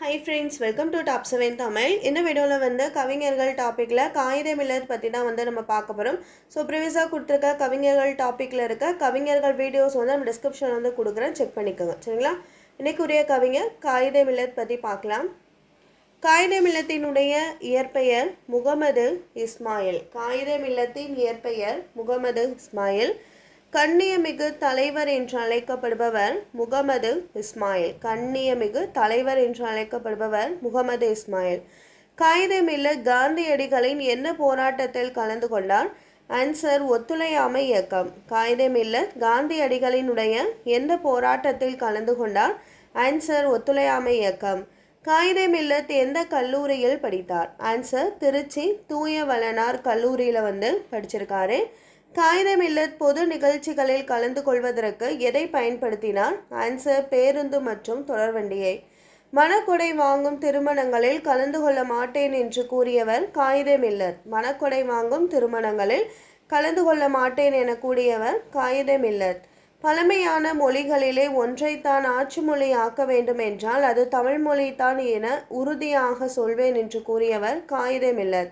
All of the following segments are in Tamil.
Hi friends welcome to top seven Tamil இந்த வீடியோவில் வந்து கவிஞர்கள் டாப்பிக்கில் காகித மில்லத் பற்றி தான் வந்து நம்ம பார்க்க போகிறோம் ஸோ ப்ரிவியஸாக கொடுத்துருக்க கவிஞர்கள் டாப்பிக்கில் இருக்க கவிஞர்கள் வீடியோஸ் வந்து நம்ம டிஸ்கிரிப்ஷன் வந்து கொடுக்குறேன். செக் பண்ணிக்கோங்க. சரிங்களா? இன்னைக்குரிய கவிஞர் காகித மில்லத் பற்றி பார்க்கலாம். காகித மில்லத்தினுடைய இயற்பெயர் முகமது இஸ்மாயில். காகித மில்லத்தின் இயற்பெயர் முகமது இஸ்மாயில். கண்ணியமிகு தலைவர் என்று அழைக்கப்படுபவர் முகமது இஸ்மாயில். கண்ணியமிகு தலைவர் என்று அழைக்கப்படுபவர் முகமது இஸ்மாயில். காகித மில்லத் காந்தியடிகளின் என்ன போராட்டத்தில் கலந்து கொண்டார்? அன்சர் ஒத்துழையாமை இயக்கம். காகித மில்லத் காந்தியடிகளினுடைய எந்த போராட்டத்தில் கலந்து கொண்டார்? அன்சர் ஒத்துழையாமை இயக்கம். காயிதே மில்லத் எந்த கல்லூரியில் படித்தார்? ஆன்சர் திருச்சி தூய வளனார் கல்லூரியில் வந்து படிச்சிருக்காரு. காகிதமில்லர் பொது நிகழ்ச்சிகளில் கலந்து கொள்வதற்கு எதை பயன்படுத்தினார்? ஆன்சர் பேருந்து மற்றும் தொடர்வண்டியை மணக்கொடை வாங்கும் திருமணங்களில் கலந்து கொள்ள மாட்டேன் என்று கூறியவர் காகிதமில்லர் மணக்கொடை வாங்கும் திருமணங்களில் கலந்து கொள்ள மாட்டேன் என கூறியவர் காகிதமில்லர் பழமையான மொழிகளிலே ஒன்றைத்தான் ஆட்சி மொழி ஆக்க வேண்டும் என்றால் அது தமிழ் மொழிதான் என உறுதியாக சொல்வேன் என்று கூறியவர் காகிதமில்லர்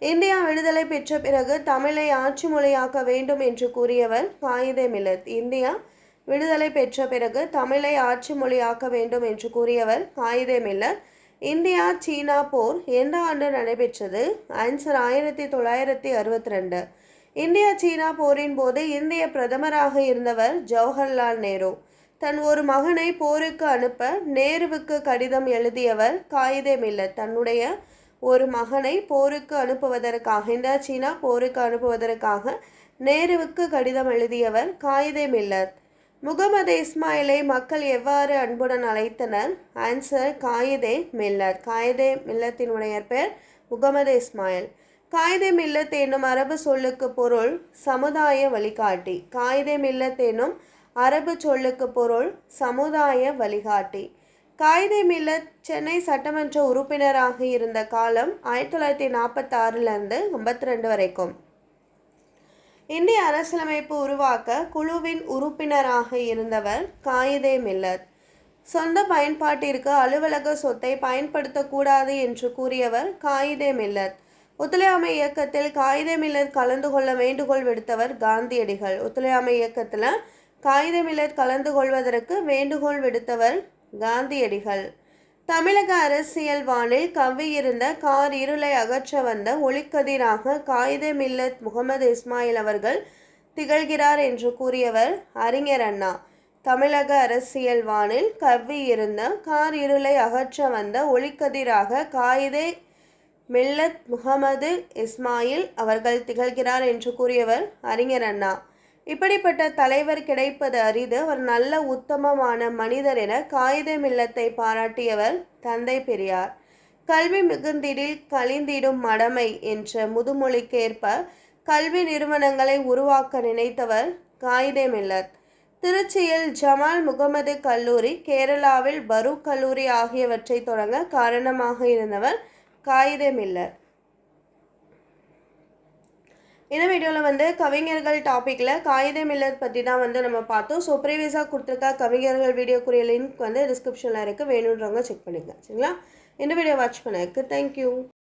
இந்தியா விடுதலை பெற்ற பிறகு தமிழை ஆட்சி மொழியாக்க வேண்டும் என்று கூறியவர் காயிதே மில்லத். இந்தியா விடுதலை பெற்ற பிறகு தமிழை ஆட்சி மொழியாக்க வேண்டும் என்று கூறியவர் காயிதே மில்லத். இந்தியா சீனா போர் எந்த ஆண்டு நடைபெற்றது? ஆன்சர் ஆயிரத்தி தொள்ளாயிரத்தி அறுபத்தி ரெண்டு இந்தியா சீனா போரின் போது இந்திய பிரதமராக இருந்தவர் ஜவஹர்லால் நேரு. தன் ஒரு மகனை போருக்கு அனுப்ப நேருவுக்கு கடிதம் எழுதியவர் காயிதே மில்லத். தன்னுடைய ஒரு மகனை போருக்கு அனுப்புவதற்காக இந்தியா சீனா போருக்கு அனுப்புவதற்காக நேருவுக்கு கடிதம் எழுதியவர் காயிதே மில்லர். முகமது இஸ்மாயிலை மக்கள் எவ்வாறு அன்புடன் அழைத்தனர்? ஆன்சர் காயிதே மில்லர். காயிதே மில்லத்தினுடைய பெயர் முகமது இஸ்மாயில். காயிதே மில்லத் என்னும் அரபு சொல்லுக்கு பொருள் சமுதாய வழிகாட்டி. காயிதே மில்லத் என்னும் அரபு சொல்லுக்கு பொருள் சமுதாய வழிகாட்டி. காயிதே மில்லத் சென்னை சட்டமன்ற உறுப்பினராக இருந்த காலம் ஆயிரத்தி தொள்ளாயிரத்தி நாற்பத்தாறுலேருந்து ஐம்பத்தி ரெண்டு வரைக்கும். இந்திய அரசியலமைப்பு உருவாக்க குழுவின் உறுப்பினராக இருந்தவர் காயிதே மில்லத் சொந்த பயன்பாட்டிற்கு அலுவலக சொத்தை பயன்படுத்தக்கூடாது என்று கூறியவர் காயிதே மில்லத் ஒத்துழையாமை இயக்கத்தில் காகித மில்லத் கலந்து கொள்ள வேண்டுகோள் விடுத்தவர் காந்தியடிகள். ஒத்துழையாமை இயக்கத்தில் காகித மில்லத் கலந்து கொள்வதற்கு வேண்டுகோள் விடுத்தவர் காந்தியடிகள். தமிழக அரசியல் வானில் கவ்வியிருந்த கார் இருளை அகற்ற வந்த ஒளிக்கதிராக காயிதே மில்லத் முகமது இஸ்மாயில் அவர்கள் திகழ்கிறார் என்று கூறியவர் அறிஞர் அண்ணா. தமிழக அரசியல் வானில் கவ்வியிருந்த கார் இருளை அகற்ற வந்த ஒளிக்கதிராக காயிதே மில்லத் முகமது இஸ்மாயில் அவர்கள் திகழ்கிறார் என்று கூறியவர் அறிஞர் அண்ணா. இப்படிப்பட்ட தலைவர் கிடைப்பது அரிது. ஒரு நல்ல உத்தமமான மனிதர் என காகிதம் இல்லத்தை பாராட்டியவர் தந்தை பெரியார். கல்வி மிகுந்திடில் கலிந்திடும் மடமை என்ற முதுமொழிக்கேற்ப கல்வி நிறுவனங்களை உருவாக்க நினைத்தவர் காயிதே மில்லத் திருச்சியில் ஜமால் முகமது கல்லூரி கேரளாவில் பரூக் கல்லூரி ஆகியவற்றை தொடங்க காரணமாக இருந்தவர் காயிதே மில்லத் இந்த வீடியோவில் வந்து கவிஞர்கள் டாப்பிக்கில் காகித மில்லர் பற்றி தான் வந்து நம்ம பார்த்தோம். ஸோ ப்ரீவியஸாக கொடுத்துருக்க கவிஞர்கள் வீடியோக்குரிய லிங்க் வந்து டிஸ்கிரிப்ஷனில் இருக்குது வேணுன்றவங்க செக் பண்ணிக்கலாம் சரிங்களா? இந்த வீடியோ வாட்ச் பண்ணதுக்கு தேங்க்யூ